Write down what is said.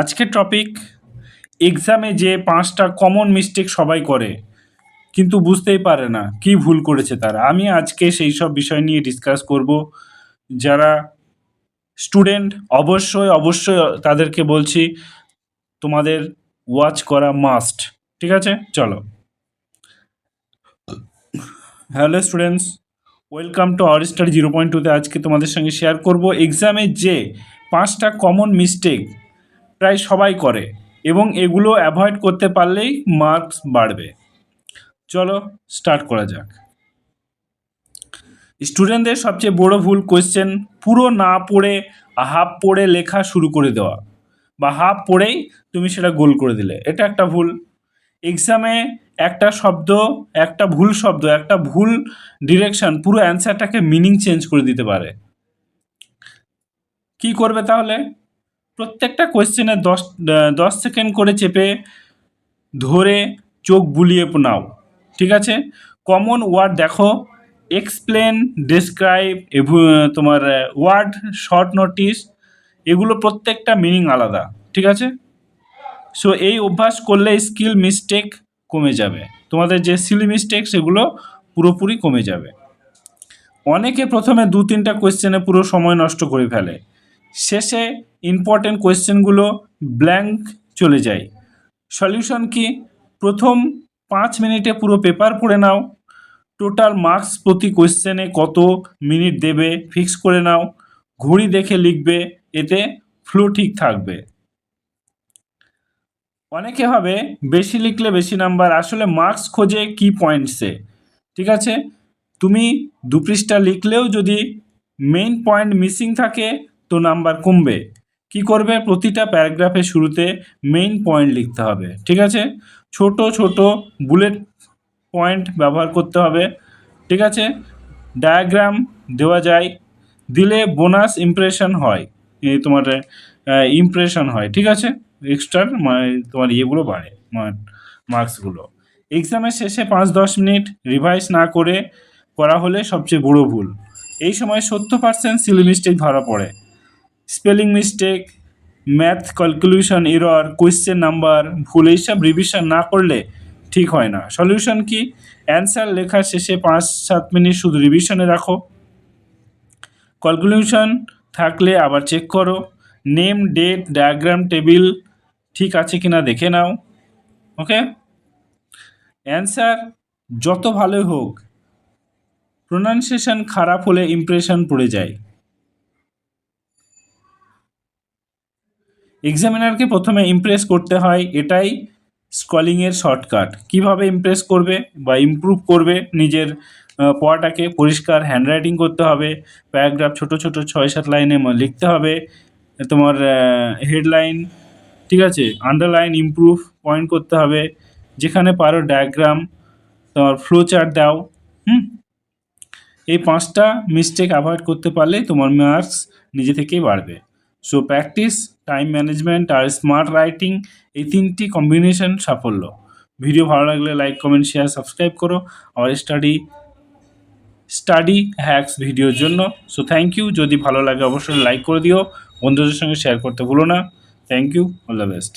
আজকের টপিক এক্সামে যে পাঁচটা কমন মিস্টেক সবাই করে, কিন্তু বুঝতেই পারে না কি ভুল করেছে তারা। আমি আজকে সেই সব বিষয় নিয়ে ডিসকাস করব। যারা স্টুডেন্ট অবশ্যই অবশ্যই তাদেরকে বলছি, তোমাদের ওয়াচ করা মাস্ট ঠিক আছে? চলো। Hello students welcome to our study zero point টুতে আজকে তোমাদের সঙ্গে শেয়ার করব। এক্সামে যে পাঁচটা কমন মিস্টেক প্রায় সবাই করে এবং এগুলো অ্যাভয়েড করতে পারলেই মার্কস বাড়বে। চলো স্টার্ট করা যাক। স্টুডেন্টদের সবচেয়ে বড় ভুল কোয়েশ্চেন পুরো না পড়ে হাফ পড়ে লেখা শুরু করে দেওয়া বা হাফ পড়েই তুমি সেটা গোল করে দিলে। এটা একটা ভুল। এক্সামে একটা শব্দ, একটা ভুল শব্দ, একটা ভুল ডিরেকশন পুরো অ্যান্সারটাকে মিনিং চেঞ্জ করে দিতে পারে। কি করবে তাহলে? প্রত্যেকটা কোয়েশ্চেনে দশ দশ সেকেন্ড করে চেপে ধরে চোখ বুলিয়ে নাও, ঠিক আছে? কমন ওয়ার্ড দেখো এক্সপ্লেন ডেসক্রাইব তোমার ওয়ার্ড শর্ট নোটিস এগুলো প্রত্যেকটা মিনিং আলাদা, ঠিক আছে? সো এই অভ্যাস করলে স্কিল মিস্টেক কমে যাবে। তোমাদের যে সিলি মিস্টেক সেগুলো পুরোপুরি কমে যাবে। অনেকে প্রথমে দু তিনটা কোয়েশ্চেনে পুরো সময় নষ্ট করে ফেলে। শেষে ইম্পর্টেন্ট কোয়েশ্চেনগুলো ব্ল্যাঙ্ক চলে যায়। সলিউশন কি? প্রথম পাঁচ মিনিটে পুরো পেপার পড়ে নাও। টোটাল মার্কস প্রতি কোয়েশ্চেনে কত মিনিট দেবে ফিক্স করে নাও। ঘড়ি দেখে লিখবে, এতে ফ্লো ঠিক থাকবে। অনেকে ভাবে বেশি লিখলে বেশি নাম্বার আসলে মার্কস খোঁজে কি পয়েন্টসে ঠিক আছে? তুমি দু পৃষ্ঠা লিখলেও যদি মেইন পয়েন্ট মিসিং থাকে তো নাম্বার কমবে। কি করবে? প্রতিটা প্যারাগ্রাফের শুরুতে মেইন পয়েন্ট লিখতে হবে, ঠিক আছে? ছোট ছোট বুলেট পয়েন্ট ব্যবহার করতে হবে, ঠিক আছে? ডায়াগ্রাম দেওয়া যায়, দিলে বোনাস ইমপ্রেশন হয় তোমার ইমপ্রেশন হয়, ঠিক আছে? এক্সট্রার মানে তোমার ইয়েগুলো বাড়ে মার্কসগুলো এক্সামের শেষে পাঁচ, দশ মিনিট রিভাইজ না করে করা হলে সবচেয়ে বড় ভুল। এই সময় সত্তর পার্সেন্ট সিলি মিস্টেক ধরা পড়ে। Spelling mistake, math calculation error, question number, ভুল এইসব রিভিশন না করলে ঠিক হয় না। সলিউশন কি? অ্যান্সার লেখার শেষে পাঁচ সাত মিনিট শুধু রিভিশনে রাখো। ক্যালকুলেশন থাকলে আবার চেক করো। নেম ডেট ডায়াগ্রাম টেবিল ঠিক আছে কি না দেখে নাও। ওকে অ্যান্সার যত ভালোই হোক প্রোনাউন্সিয়েশন খারাপ হলে ইমপ্রেশন পড়ে যায়। এক্সামিনারকে প্রথমে ইমপ্রেস করতে হয় এটাই স্কলিংয়ের শর্টকাট কীভাবে ইমপ্রেস করবে বা ইমপ্রুভ করবে নিজের পড়াটাকে পরিষ্কার হ্যান্ডরাইটিং করতে হবে প্যারাগ্রাফ ছোট ছোট ছয় সাত লাইনে লিখতে হবে, তোমার হেডলাইন ঠিক আছে? আন্ডারলাইন ইমপ্রুভ পয়েন্ট করতে হবে। যেখানে পারো ডায়াগ্রাম তোমার ফ্লো চার্ট দাও, হুম? এই পাঁচটা মিস্টেক অ্যাভয়েড করতে পারলে তোমার মার্কস নিজে থেকেই বাড়বে। সো প্র্যাকটিস টাইম ম্যানেজমেন্ট আর স্মার্ট রাইটিং এই তিনটি কম্বিনেশন সাফল্য। ভিডিও ভালো লাগলে লাইক কমেন্ট শেয়ার সাবস্ক্রাইব করো। আমার স্টাডি স্টাডি হ্যাক্স ভিডিওর জন্য। সো থ্যাংক ইউ যদি ভালো লাগে, অবশ্যই লাইক করে দিও। বন্ধুদের সঙ্গে শেয়ার করতে ভুলো না। Thank you all the best